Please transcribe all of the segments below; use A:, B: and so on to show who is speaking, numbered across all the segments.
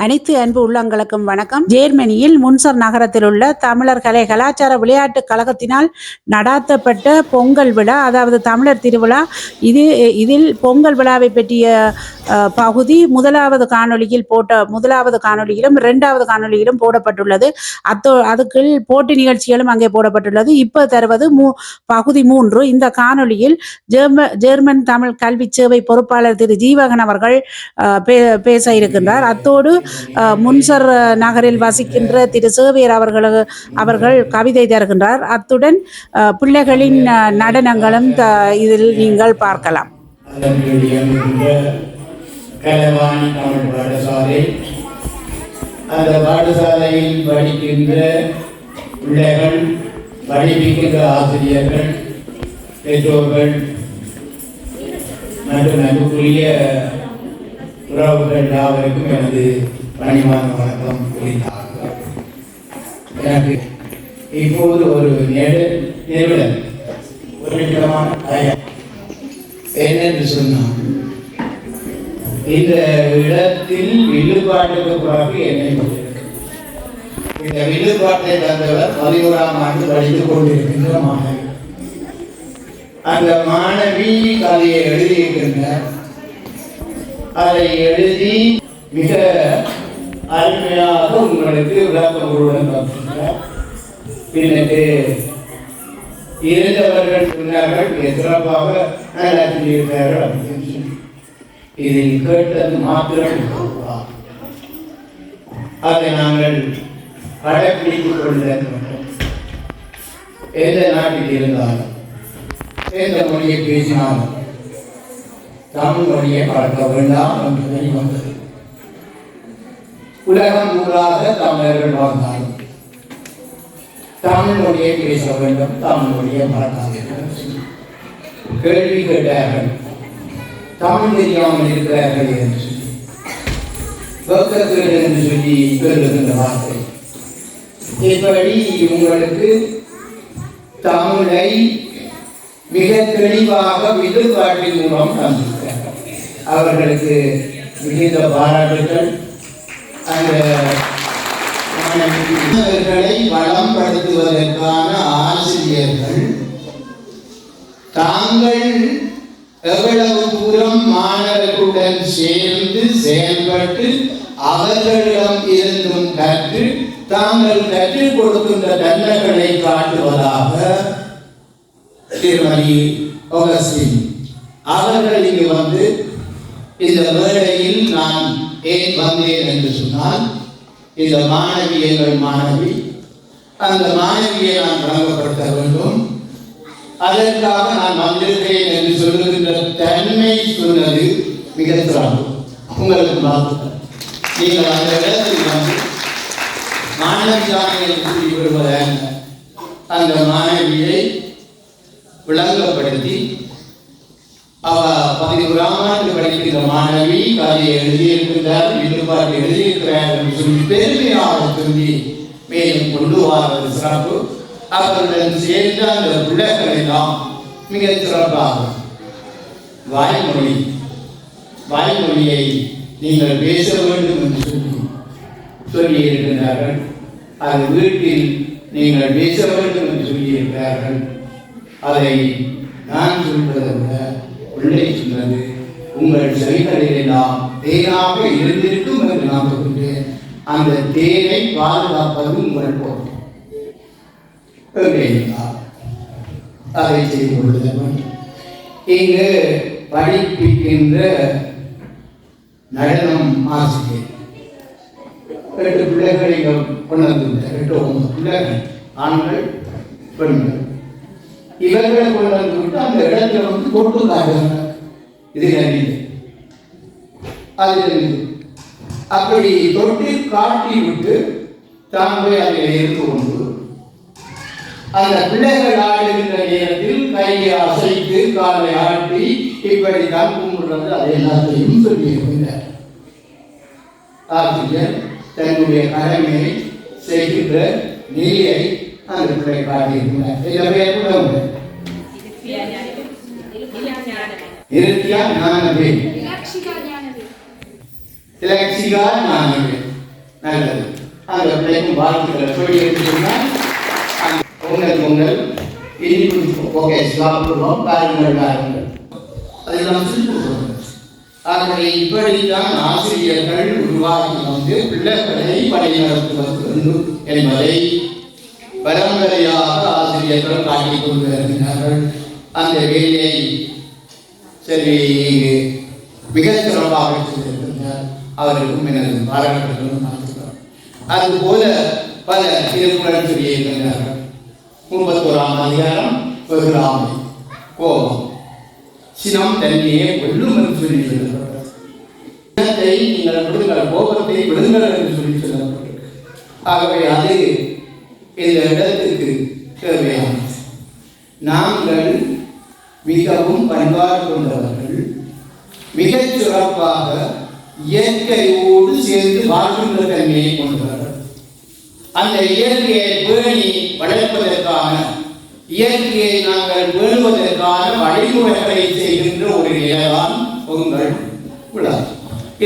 A: அனைத்து அன்பு உள்ளங்களுக்கும் வணக்கம். ஜேர்மனியில் முன்சர் நகரத்தில் உள்ள தமிழர் கலை கலாச்சார விளையாட்டு கழகத்தினால் நடாத்தப்பட்ட பொங்கல் விழா அதாவது தமிழர் திருவிழா. இது இதில் பொங்கல் விழாவை பற்றிய பகுதி முதலாவது காணொலியில் போட்ட முதலாவது காணொலியிலும் இரண்டாவது காணொலியிலும் போடப்பட்டுள்ளது. அத்தோ அதுக்குள் போட்டி நிகழ்ச்சிகளும் அங்கே போடப்பட்டுள்ளது. இப்போ தருவது மூ பகுதி மூன்று. இந்த காணொளியில் ஜெர்ம ஜெர்மன் தமிழ் கல்வி சேவை பொறுப்பாளர் திரு ஜீவகன் அவர்கள் பே- பேச இருக்கின்றார். அத்தோடு முன்சர் நகரில் வசிக்கின்ற திரு சேவியர் அவர்களுக்கு அவர்கள் கவிதை தருகின்றார். அத்துடன் பிள்ளைகளின் நடனங்களும் இதில் நீங்கள் பார்க்கலாம்.
B: கலவாணி தமிழ் பாடசாலை அந்த பாடசாலையில் படிக்கின்ற பிள்ளைகள் படிப்பிக்கின்ற ஆசிரியர்கள் பெற்றோர்கள் மற்றும் அன்புக்குரிய உறவுகள் யாவருக்கும் எனது பணிவான வணக்கம் கூறினார் எனக்கு இப்போது ஒரு நெடு நிறுவனம் ஒரு நிமிடமான பயம் என்னென்று சொன்னான் இந்த இடத்தில் வில்லுப்பாட்டுக்கு பிறகு என்னை கொண்டிருக்கு. இந்த வில்லுப்பாட்டை தந்தவர் பதினோராம் ஆண்டு படித்துக் கொண்டிருக்கின்ற மாணவி அந்த மாணவி கதையை எழுதியிருக்கின்றார். அதை எழுதி மிக அருமையாக உங்களுக்கு விளக்கம் தந்திருக்கிறார் பின்னுக்கு இருந்தவர்கள் சொன்னார்கள் மிக நல்லா சொல்லியிருக்கிறார்கள் அப்படின்னு. சொல்லி இதில் கேட்டது மாத்திரம் அதை நாங்கள் கடைபிடித்துக் கொள்ள வேண்டும் எந்த நாட்டில் இருந்தாலும் எந்த மொழியை பேசினாலும் தமிழ் மொழியை பழக்க வேண்டாம் என்று வந்தது உலகம் ஊராக தமிழர்கள் வாழ்ந்தார்கள். தமிழ் மொழியை பேச வேண்டும். தமிழ் மொழியை மறக்காதீர்கள் கேள்வி கேட்டார்கள். தமிழ் தெரியாமல் இருக்கிறார்கள் என்று சொல்லி. பக்தர்கள் என்று சொல்லி சொல்லுகின்ற வார்த்தை. இப்படி உங்களுக்கு தமிழை மிக தெளிவாக விடுபாட்டின் மூலம் தந்திருக்கிறார்கள். அவர்களுக்கு மிகுந்த பாராட்டுகள் மாணவர்களை வளம்படுத்துவதற்கான ஆசிரியர்கள் தாங்கள் எவ்வளவு தூரம் மாணவர்களுடன் சேர்ந்து செயல்பட்டு அவர்களிடம் இருந்தும் கற்று தாங்கள் கற்றுக் கொடுக்கின்ற தண்டங்களை காட்டுவதாக திருமதி அவர்கள் இங்கு வந்து இந்த வேளையில் நான் ஏன் வந்தேன் என்று சொன்னால் இந்த மாணவி எங்கள் மாணவி அந்த மாணவியை நான் வழங்கப்படுத்த வேண்டும். அதற்காக நான் வந்திருக்கிறேன் என்று சொல்லுகின்ற தன்மை சொன்னது மிக சிறப்பு. உங்களுக்கு வாழ்த்துக்கள். நீங்கள் அந்த இடத்தில் வந்து மாணவி தானே என்று கூறி விடுவதாக அந்த மாணவியை விளங்கப்படுத்தி அவ பதினோராம் ஆண்டு படிக்கின்ற மாணவி கதையை எழுதியிருக்கின்றார் ஈடுபாடு எழுதியிருக்கிறார் என்று சொல்லி பெருமையாக சொல்லி மேலும் கொண்டு வாரது சிறப்பு. அவர்களுடன் சேர்ந்த அந்த பிள்ளைகள் எல்லாம் மிக சிறப்பாக வாய்மொழி வாய்மொழியை நீங்கள் பேச வேண்டும் என்று சொல்லி சொல்லி அது வீட்டில் நீங்கள் பேச வேண்டும் என்று சொல்லியிருக்கிறார்கள். அதை நான் சொல்வதை விட பிள்ளை சொன்னது உங்கள் செவிகளில் எல்லாம் தேனாக இருந்திருக்கும் என்று நம்புகின்றேன் அந்த தேனை பாதுகாப்பது உங்கள் பொறுப்பு. அதை செய்து கொள்ளுதவன் இங்கு படிப்பிக்கின்ற நடனம் ஆசிரியர் எட்டு பிள்ளைகள் இங்க கொண்டு வந்துவிட்டார் எட்டு பிள்ளைகள் ஆண்கள் பெண்கள். இவர்கள் கொண்டு வந்து அந்த இடத்துல வந்து தொட்டு காட்டுறாங்க இது அறிவு அது அப்படி தொட்டி காட்டி விட்டு தான் போய் அதில் இருந்து கொண்டு அந்த பிள்ளைகள் ஆடுகின்ற நேரத்தில் கையை அசைத்து காலை ஆட்டி இப்படி தான் கும்பிடுறது. அது எல்லாத்தையும் சொல்லியிருக்கிறார் ஆசிரியர் தன்னுடைய கடமையை செய்கின்ற நிலையை அந்த பிள்ளை காட்டியிருக்கிறார். இதில் பேர் கூட
C: Lakshiga Jnanavi.
B: இலட்சிகா ஞானவே நல்லது. அந்த பிள்ளைக்கும் வாழ்த்துக்களை சொல்லி எடுத்துக்கொண்டால் அந்த பொங்கல் பொங்கல். இனிப்பு ஓகே சாப்பிடுவோம் பாருங்கள் பாருங்கள் அதை நாம் சொல்லி கொடுக்கணும் ஆகவே இப்படித்தான் ஆசிரியர்கள் உருவாக்கி வந்து பிள்ளைகளை வழிநடத்துவது வேண்டும் என்பதை பரம்பரையாக ஆசிரியர்கள் காட்டிக் கொண்டு வருகிறார்கள். அந்த வேலையை சரி மிக சிறப்பாக செய்திருக்கிறார். அவருக்கும் எனது பாராட்டுகளும் வாழ்த்துக்கள் அதுபோல பல திருக்குறள் சொல்லியிருக்கின்றார்கள் முப்பத்தோராம் அதிகாரம் பெருராமை கோபம். சினம் தன்னையே வெல்லும் என்று சொல்லி சொல்லப்பட்டது. நீங்கள் விடுங்கள் கோபத்தை விடுங்கள் என்று சொல்லி சொல்லப்பட்டிருக்கு ஆகவே அது இந்த இடத்திற்கு தேவையானது? நாங்கள் மிகவும் பண்பாடு கொண்டவர்கள் மிகச் சிறப்பாக இயற்கையோடு சேர்ந்து வாழ்கின்ற தன்மையை கொண்டவர்கள். அந்த இயற்கையை பேணி வளர்ப்பதற்கான இயற்கையை நாங்கள் வேணுவதற்கான வழிமுறைகளை செய்கின்ற ஒரு நிலைதான் பொங்கல் விழா.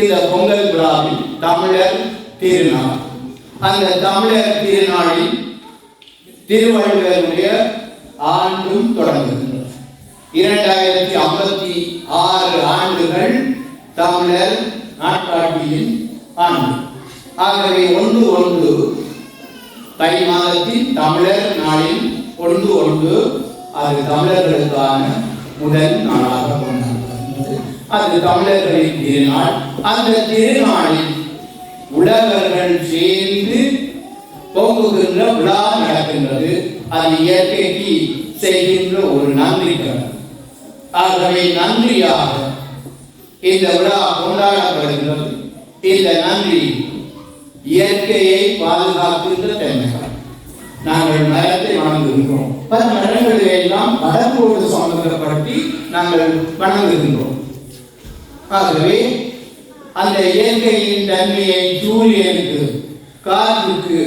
B: இந்த பொங்கல் விழாவில் தமிழர் திருநாள். அந்த தமிழர் திருநாளில் திருவள்ளுவருடைய ஆண்டும் தொடங்குது இரண்டாயிரத்தி ஐம்பத்தி ஆறு ஆண்டுகள் தமிழர் நாட்காட்டியின் ஆண்டு. ஆகவே ஒன்று ஒன்று தை மாதத்தின் தமிழர் நாளில் ஒன்று ஒன்று அது தமிழர்களுக்கான முதல் நாளாக கொண்டாடப்படுகிறது. அது தமிழர்களின் திருநாள். அந்த திருநாளில் உழவர்கள் சேர்ந்து பொங்குகின்ற விழா நடக்கின்றது. அது இயற்கைக்கு செய்கின்ற ஒரு நன்றி கடன் ஆகவே நன்றியாக இந்த விழா கொண்டாடப்படுகிறது. இந்த நன்றி இயற்கையை பாதுகாக்கின்ற தன்மைகள் நாங்கள் மரத்தை வணங்குகின்றோம். பல மரங்களை எல்லாம் கடலோடு சம்பந்தப்படுத்தி நாங்கள் வணங்குகின்றோம். ஆகவே அந்த இயற்கையின் தன்மையை சூரியனுக்கு காற்றுக்கு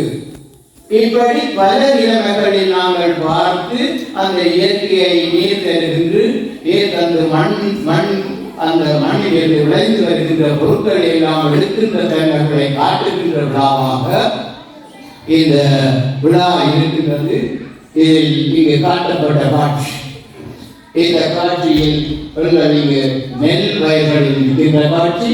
B: இப்படி பல நிலைமைகளில் நாங்கள் பார்த்து அந்த இயற்கையை நீர் தருகின்று நீர் தந்து மண் மண் அந்த மண்ணில் விளைந்து வருகின்ற பொருட்களை எல்லாம் எடுக்கின்ற தன்மைகளை காட்டுகின்ற விழாவாக இந்த விழா இருக்கின்றது. இதில் இங்கு காட்டப்பட்ட காட்சி. இந்த காட்சியில் பெண்கள் இங்கு நெல் வயல்களில் இருக்கின்ற காட்சி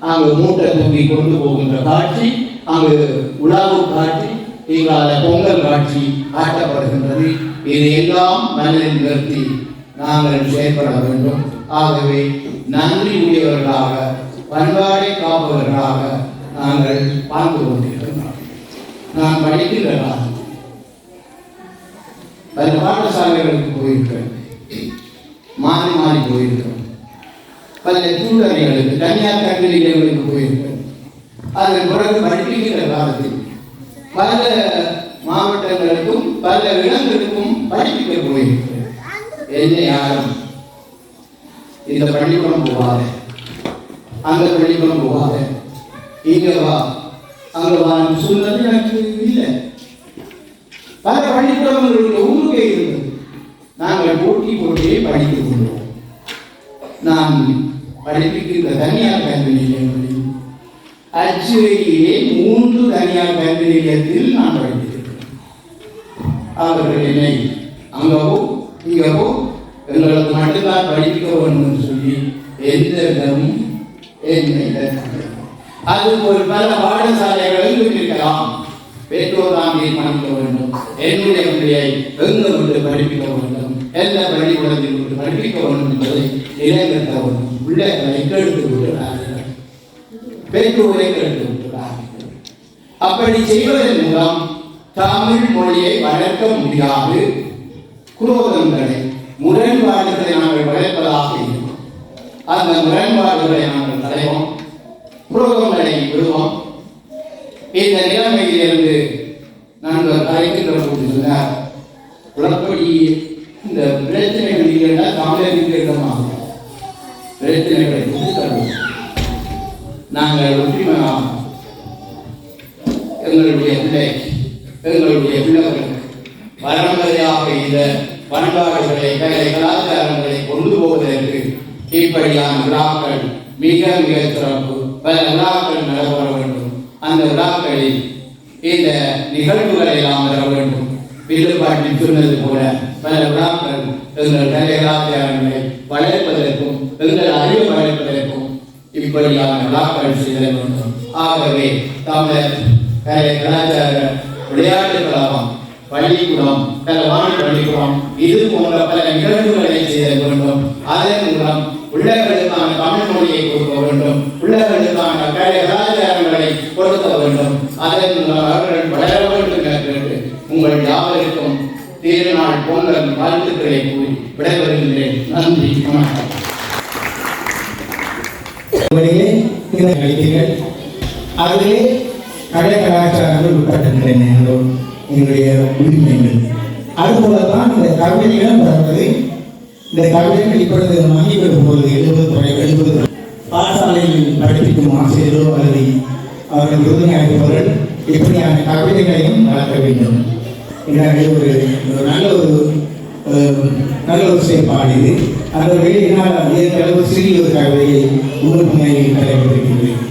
B: அங்கு மூட்டை தூக்கி கொண்டு போகின்ற காட்சி அங்கு உலாவு காட்சி இங்கால பொங்கல் காட்சி ஆட்டப்படுகின்றது இதையெல்லாம் நல்லில் நிறுத்தி நாங்கள் செயல்பட வேண்டும். ஆகவே நன்றி உடையவர்களாக பண்பாடை காப்பவர்களாக நாங்கள் வாழ்ந்து கொண்டிருக்கிறோம். நான் படிக்கின்ற பல பாடசாலைகளுக்கு போயிருக்கிறேன். மாறி மாறி போயிருக்கிறோம். பல தூதரைகளுக்கு தனியார் கல்லூரிகளுக்கு போயிருக்கிறோம். அதன் பிறகு படிக்கின்ற காலத்தில் பல மாவட்டங்களுக்கும் பல இடங்களுக்கும் படிக்க போயிருக்கிறேன் என்ன யாரும் இந்த பள்ளிக்கூடம் போகாத. அந்த பள்ளிக்கூடம் போகாத. இங்க வா. அங்க வா சொன்னது எனக்கு இல்லை. பல பள்ளிக்கூடங்களுடைய ஊருக்கே இருந்தது. நாங்கள் போட்டி போட்டியை படித்துக் கொண்டோம். நான் படிப்பிக்கின்ற தனியார் கல்வி நிலையம் அச்சுவையிலே மூன்று தனியார் கல்வி நிலையத்தில் நான் படித்திருக்கிறேன். அவர்கள் என்னை அங்கவோ இங்கவோ எங்களுக்கு மட்டும்தான் படிக்க வேண்டும் சொல்லி எந்த விதமும் என்னை அது ஒரு பல பாடசாலைகளில் இருக்கலாம். பெற்றோர் தான் தீர்மானிக்க வேண்டும் என்னுடைய பிள்ளையை எங்க விட்டு படிப்பிக்க வேண்டும் எந்த பள்ளிக்கூடத்தில் விட்டு படிப்பிக்க வேண்டும் என்பதை நிலைநிறுத்த வேண்டும் பிள்ளைகளை கெடுத்து விட்டுறார்கள் பெற்றோரை கெடுத்து அப்படி செய்வதன் மூலம் தமிழ் மொழியை வளர்க்க முடியாது. குரோதங்களை முரண்பாடுகளை நாங்கள் வளர்ப்பதாக இருக்கும். அந்த முரண்பாடுகளை நாங்கள் தலைவோம் குரோதங்களை விடுவோம். இந்த நிலைமையிலிருந்து நாங்கள் கலைக்கின்ற போது சொன்னார் உளப்படி இந்த பிரச்சனைகள் இல்லைன்னா தமிழருக்கு இடமாகும் பிரச்சனைகளை தருவோம் நாங்கள் ஒற்றுமையாக எங்களுடைய பிள்ளை எங்களுடைய பிள்ளைகளுக்கு பரம்பரையாக இந்த பண்பாடுகளை கலை கலாச்சாரங்களை கொண்டு போவதற்கு இப்படியான விழாக்கள் மிக மிக சிறப்பு. பல விழாக்கள் நடைபெற வேண்டும். அந்த விழாக்களில் இந்த நிகழ்வுகளை எல்லாம் வர வேண்டும். வில்லுப்பாட்டில் சொன்னது போல பல விழாக்கள் எங்கள் கலைகளாச்சாரங்களை வளர்ப்பதற்கும் எங்கள் அறிவு வளர்ப்பதற்கும் இப்படியாக விழாக்கள் செய்த வேண்டும். ஆகவே தமிழர் கலாச்சார விளையாட்டு கழகம் பள்ளிக்கூடம் கலவாணி பள்ளிக்கூடம் இது போன்ற பல நிகழ்வுகளை செய்ய வேண்டும். அதன் மூலம் உள்ளவர்களுக்கான தமிழ் மொழியை கொடுக்க வேண்டும். உள்ளவர்களுக்கான கலை கலாச்சாரங்களை கொடுக்க வேண்டும். அதன் மூலம் அவர்கள் வளர வேண்டும் என்று உங்கள் யாவருக்கும் திருநாள் பொங்கல் வாழ்த்துக்களை கூறி விடைபெறுகின்றேன் நன்றி வணக்கம்
C: வழியிலே இந்த கழித்தீர்கள் அதிலே கலை கலாச்சாரங்கள் உட்பட்டிருக்கின்றன எங்களுடைய உரிமைகள். அதுபோலத்தான் இந்த கவிதைகளும் பிறந்தது இந்த கவிதைகள் இப்பொழுது மகிழ்வது போது எழுபது துறை எழுபது பாடசாலையில் படிப்பிக்கும் ஆசிரியரோ அல்லது அவர்கள் உறுதுணையாகிறவர்கள் இப்படியான கவிதைகளையும் வளர்க்க வேண்டும். இதனாலே ஒரு நல்ல ஒரு அஹ், பாடியது. அந்த வகையில் என்னால் இந்த அளவு சிறிய ஒரு கவிதையை உங்களுக்கு முன்னிலையில்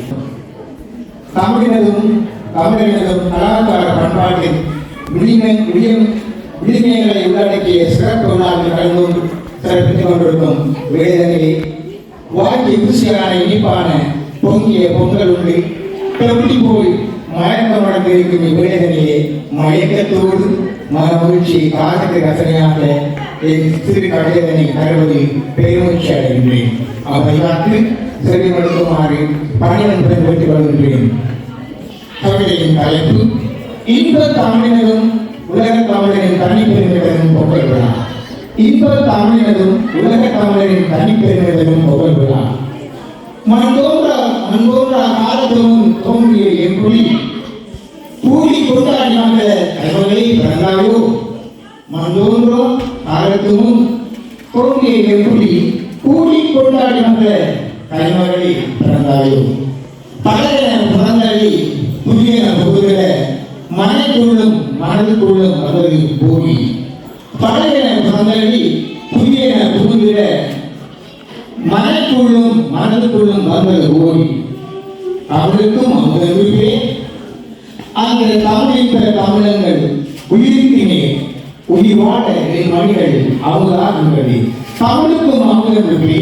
C: தமிழினதும் தமிழரினதும் கலாச்சார பண்பாட்டின் விளிமை விளியம் விளிமைகளை உள்ளடக்கிய சிறப்பு நாள் கலந்து சிறப்பித்துக் கொண்டிருக்கும் வேதனையை வாழ்க்கை ருசியான இனிப்பான பொங்கிய பொங்கல் உண்டு. கிளம்பி போய் மயக்கம் நடந்திருக்கும் இவ்வேதனையே மயக்கத்தோடு மனமகிழ்ச்சி காலத்து ரசனையாக என் சிறு கவிதனை தருவது பெருமகிழ்ச்சி அடைகின்றேன். அவை காத்து செவிமடுக்குமாறு பணிவன் பெற்றுக் கொள்கின்றேன். கவிதையின் தலைப்பு இன்ப தமிழினரும் உலக தமிழரின் தனிப்பெருமிதரும் பொங்கல் விழா. இன்ப தமிழினரும் உலக தமிழரின் தனிப்பெருமிதரும் பொங்கல் விழா. மண்தோன்ற மண்தோன்ற காலத்திலும் தோன்றிய என் புலி கூலி கொண்டாடினாங்க தலைவர்களே பிறந்தாயோ மண்தோன்றும் காலத்தும் தோன்றிய என் புலி கூலி கொண்டாடினாங்க தலைவர்களே பிறந்தாயோ பழைய புறங்களை புதிய புகுதிர மனைக்குள்ளும் மனதுக்குள்ளும் அல்லது போகி பழைய புறங்களை புதிய புகுதிர மனைக்குள்ளும் மனதுக்குள்ளும் வந்தது ஓடி அவருக்கும் அவர்களுக்கே அந்த தமிழின் பெற தமிழங்கள் உயிர்த்தினே உயிர் வாழ மணிகள் மணிகள் அவங்களாகின்றது தமிழுக்கும் அவங்களுக்கு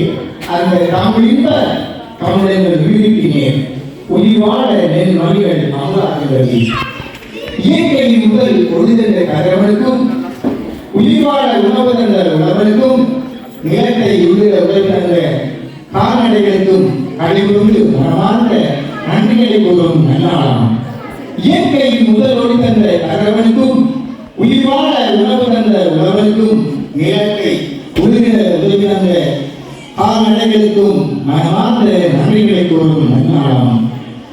C: அந்த தமிழின் பிற தமிழங்கள் உயிர்த்தினே உயிர் வாழ நெல் மணிகள் அவங்களாகின்றது இயற்கையின் முதல் ஒளிதந்த கதிரவனுக்கும் உயிர் வாழ உணவு தந்த உணவனுக்கும் நிலத்தை உயிர உடல் கால்நடைகளுக்கும் கழிவுண்டு மனமார்ந்த நன்றிகளை கூறும் நன்னாளாம். இயற்கையின் முதல் ஒளி தந்த கதிரவனுக்கும் உயிர் வாழ உணவு தந்த உணவனுக்கும் இயற்கை உயிர உதவி தந்த கால்நடைகளுக்கும் மனமார்ந்த நன்றிகளை கூறும் நன்னாளாம்.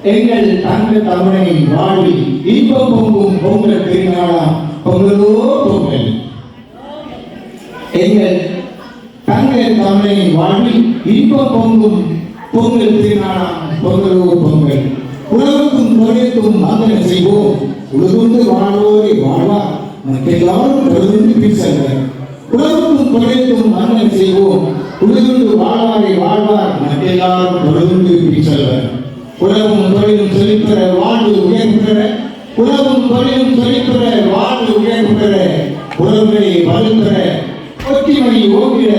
C: எங்கள் தங்க தமிழனின் வாழ்வில் இன்பம் பொங்கும் பொங்கல் திருநாளாம் பொங்கலோ பொங்கல். எங்கள் தங்க தமிழனின் வாழ்வில் இன்பம் பொங்கும் பொங்கல் திருநாளாம் பொங்கலோ பொங்கல். உலகுக்கும் தொழிலுக்கும் மங்களம் செய்வோம். உலகுண்டு வாழ்வோரை வாழ்வார். மற்றெல்லாரும் தொழுதுண்டு பின் செல்வர். உலகுக்கும் தொழிலுக்கும் மங்களம் செய்வோம். உலகுண்டு வாழ்வாரை வாழ்வார். மற்றெல்லாரும் எல்லாரும் பின் செல்வர். உலகம் தொழிலும் செழிப்பெற வாழ்வு உயர்வுற உலகம் தொழிலும் செழிப்பெற வாழ்வு உயர்வுற உறவுகளை வலுப்பெற ஒற்றிமணி ஓங்கிட.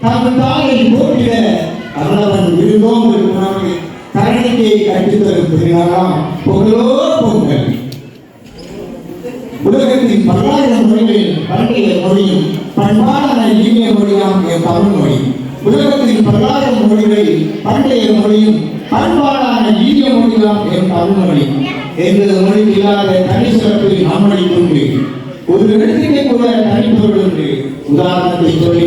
C: தம் தாயை போற்றிட. அருளவன் விருந்தோம்பல் உணவை கரணிக்கை கற்றுத்தரும் திருநாளாம் பொங்கலோ பொங்கல். உலகத்தின் பல்லாயிரம் மொழிகளில் பண்டைய மொழியும் பண்பாடான இனிய மொழியாம் என் தமிழ் மொழி. உலகத்தின் பல்லாயிரம் மொழிகளில் பண்டைய மொழியும் பண்பாடான இனிய மொழியாம் என் தமிழ் மொழி. எங்களது மொழி இல்லாத தனி சிறப்பு நம்மளை உண்டு ஒரு இடத்திலே கூட தனிப்பொருள் உண்டு உதாரணத்தை சொல்லி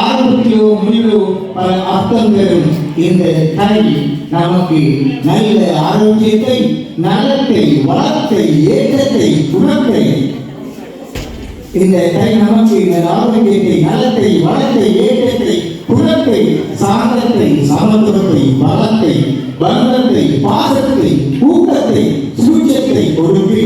C: ஆரம்பத்திலோ முடிவிலோ பல அர்த்தம் தரும் இந்த கல்வி நமக்கு நல்ல ஆரோக்கியத்தை நலத்தை வளத்தை ஏற்றத்தை குணத்தை. இந்த தை நமக்கு இந்த ஆரோக்கியத்தை நலத்தை வளத்தை ஏற்றத்தை குணத்தை சாந்தத்தை சமத்துவத்தை பலத்தை பந்தத்தை பாசத்தை ஊக்கத்தை சூச்சத்தை கொடுத்து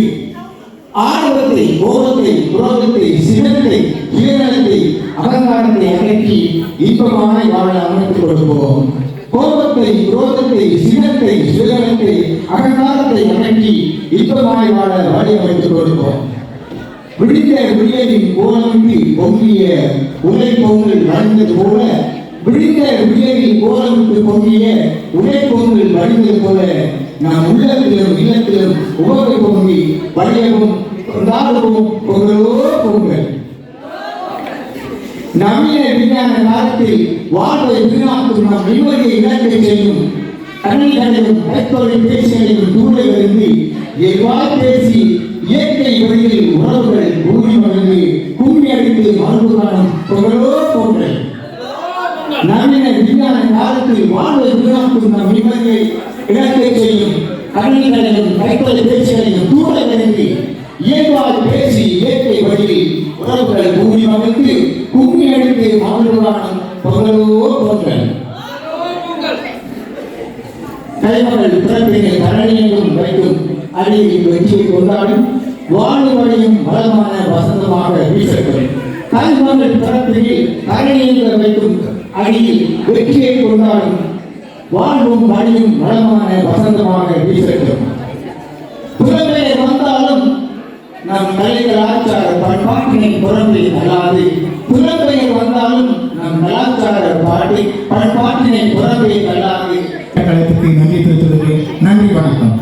C: ஆர்வத்தை கோபத்தை குரோதத்தை சிவத்தை சுயநலத்தை அகங்காரத்தை அகற்றி இன்பமான வாழ அமைத்துக் கொடுப்போம். கோபத்தை குரோதத்தை சிவத்தை சுயநலத்தை அகங்காரத்தை அகற்றி இன்பமாய் வாழ வழியமைத்துக் கொடுப்போம் விடிந்த விடியலின் கோலமின்றி பொங்கிய உரை பொங்கல் வழிந்தது போல விடிந்த விடியலின் கோலமிட்டு பொங்கிய உரை பொங்கல் வழிந்தது போல நாம் உள்ளத்திலும் இல்லத்திலும் உபகை பொங்கி வழியவும் பொங்கலோ பொங்கல். நவீன விஞ்ஞான காலத்தில் வாழ்வை வீணாக்கும் நம் நிம்மதியை இலக்கை செய்யும் கண்ணிகளையும் கைத்தொழில் பேசுகளையும் தூரலிருந்து எவ்வாறு பேசி இயற்கை வழியில் உறவுகள் பூமி வழங்கி கும்மி அடித்து வாழ்வு காணும் பொங்கலோ பொங்கல் நவீன விஞ்ஞான காலத்தில் வாழ்வை வீணாக்கும் நம் நிம்மதியை இலக்கை செய்யும் கண்ணிகளையும் கைத்தொழில் பேசுகளையும் தூரலிருந்து இயல்பால் பேசி இயற்கை வழியில் உறவுகளை பூமி மகிழ்ந்து கும்மி அடித்து வாழ்வுகாணும் பொங்கலோ பொங்கல் கைமகள் பிறப்பினை கரணியெங்கும் வைக்கும் அடியில் வெற்றியை கொண்டாடும் வாழு வழியும் வளமான வசந்தமாக வீசட்டும். கைமகள் பிறப்பினில் தரணியங்கள் வைக்கும் அடியில் வெற்றியை கொண்டாடும் வாழ்வும் வழியும் வளமான வசந்தமாக வீசட்டும். புறம்பெயர் வந்தாலும் நம் கலை கலாச்சார பண்பாட்டினை புறம்பே அல்லாது. புறம்பெயர் வந்தாலும் நம் கலாச்சார பாட்டி பண்பாட்டினை புறம்பே அல்லாது. கழகத்துக்கு நன்றி தெரிவித்துள்ளது நன்றி வணக்கம்.